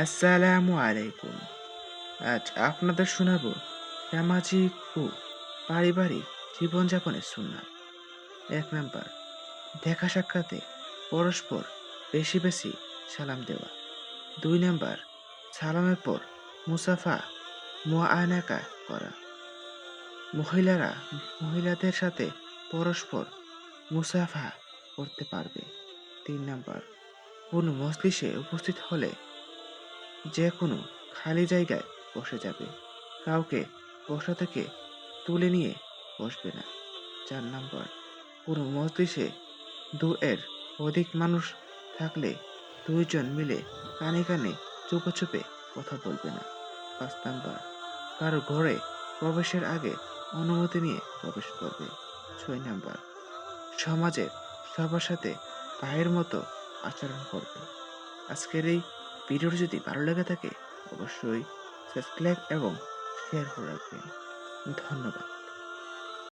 আসসালামু আলাইকুম। আজ আপনাদের শোনাব সামাজিক ও পারিবারিক জীবনযাপনের সুন্নাত এক নাম্বার, দেখা সাক্ষাতে পরস্পর বেশি বেশি সালাম দেওয়া। দুই নাম্বার, সালামের পর মুসাফা মোয়ানাকা করা। মহিলারা মহিলাদের সাথে পরস্পর মুসাফা করতে পারবে। তিন নাম্বার, কোনো মজলিসে উপস্থিত হলে যে কোনো খালি জায়গায় বসে যাবে। কাউকে বসা থেকে তুলে নিয়ে বসবে না। চার নাম্বার, কোনো মজলিসে দু এর অধিক মানুষ থাকলে দুইজন মিলে কানে কানে চুপে চুপে কথা বলবে না। পাঁচ নাম্বার, কারও ঘরে প্রবেশের আগে অনুমতি নিয়ে প্রবেশ করবে। ছয় নাম্বার সমাজের সবার সাথে ভাইয়ের মতো আচরণ করবে। আজকের এই ভিডিওটি যদি ভালো লেগে থাকে অবশ্যই সাবস্ক্রাইব এবং শেয়ার করে রাখবেন। ধন্যবাদ।